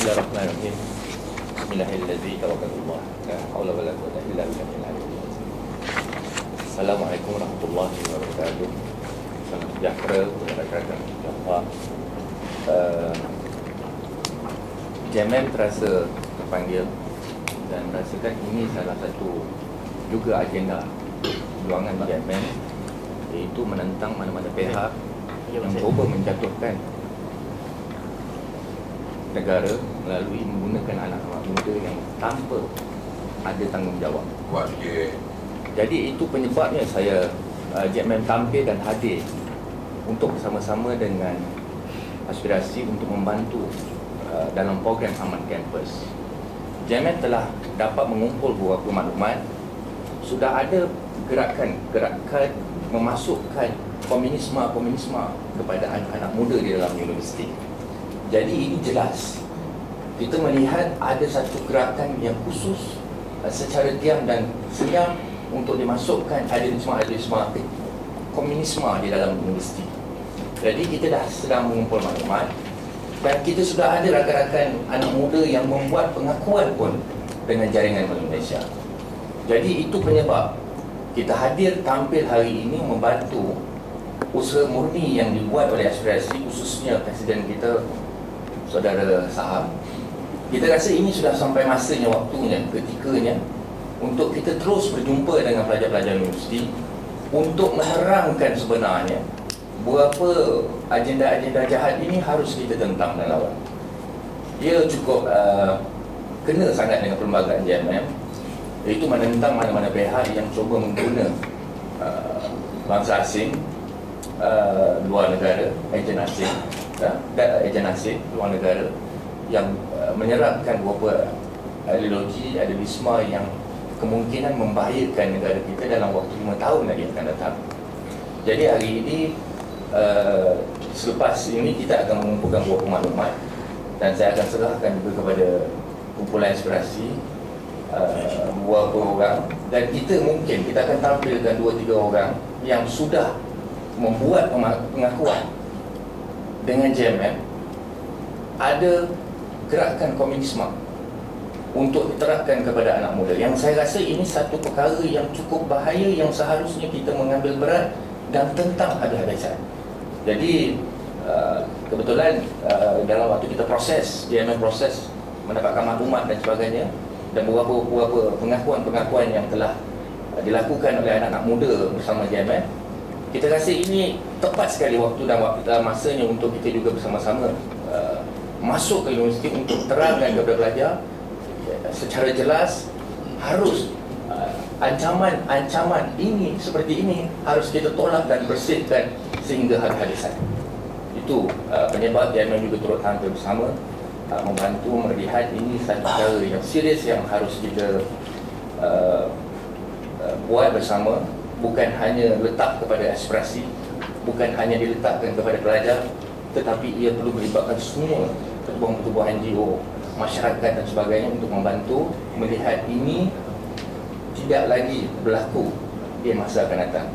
Bismillahirrahmanirrahim. Bismillahirrahmanirrahim. Tawakkalullah. La haula wala quwwata illa billah. Assalamualaikum warahmatullahi wabarakatuh. Salam sejahtera kepada rakan jumpa. Uh, Jemen terasa terpanggil dan rasakan ini salah satu juga agenda perjuangan Jemen iaitu menentang mana-mana pihak yang cuba menjatuhkan negara melalui menggunakan anak-anak muda yang tanpa ada tanggungjawab. Wakil Jadi itu penyebabnya saya uh, Jetman tampil dan hadir untuk bersama-sama dengan aspirasi untuk membantu uh, dalam program Aman Campus. Jetman telah dapat mengumpul beberapa maklumat. Sudah ada gerakan-gerakan memasukkan komunisme-komunisme kepada anak-anak muda di dalam universiti. Jadi ini jelas kita melihat ada satu gerakan yang khusus uh, secara diam dan senyap untuk dimasukkan idealisme-idealisme komunisme di dalam universiti. Jadi kita dah sedang mengumpul maklumat dan kita sudah ada rakan-rakan anak muda yang membuat pengakuan pun dengan jaringan Malaysia. Jadi itu penyebab kita hadir tampil hari ini membantu usaha murni yang dibuat oleh aspirasi khususnya Presiden kita saudara Sahab kita rasa ini sudah sampai masanya waktunya ketikanya untuk kita terus berjumpa dengan pelajar-pelajar universiti untuk mengharangkan sebenarnya berapa agenda-agenda jahat ini harus kita tentang dan lawan. Dia cukup uh, kena sangat dengan perlembagaan JMM iaitu menentang mana-mana pihak yang cuba mengguna uh, bangsa asing uh, luar negara, ejen asing dan ejen asing luar negara yang uh, menyerapkan beberapa ideologi, idealisme yang kemungkinan membahayakan negara kita dalam waktu lima tahun lagi akan datang. Jadi hari ini uh, selepas ini kita akan mengumpulkan beberapa maklumat dan saya akan serahkan juga kepada kumpulan inspirasi uh, beberapa orang dan kita mungkin kita akan tampilkan dua tiga orang yang sudah membuat pengakuan dengan JMM ada gerakan komunisme untuk diterapkan kepada anak muda. Yang saya rasa ini satu perkara yang cukup bahaya yang seharusnya kita mengambil berat dan tentang habis-habisan. Jadi uh, kebetulan uh, dalam waktu kita proses, JMM proses mendapatkan maklumat dan sebagainya dan beberapa-beberapa pengakuan-pengakuan yang telah uh, dilakukan oleh anak-anak muda bersama JMM kita rasa ini tepat sekali waktu dan waktu dan masanya untuk kita juga bersama-sama uh, masuk ke universiti untuk terangkan kepada pelajar uh, secara jelas. Harus uh, ancaman-ancaman ini seperti ini harus kita tolak dan bersihkan sehingga habis-habisan itu uh, penyebab yang juga turut tampil bersama uh, membantu melihat ini satu perkara yang serius yang harus kita uh, uh, buat bersama bukan hanya letak kepada aspirasi bukan hanya diletakkan kepada pelajar tetapi ia perlu melibatkan semua pertubuhan-pertubuhan NGO masyarakat dan sebagainya untuk membantu melihat ini tidak lagi berlaku di masa akan datang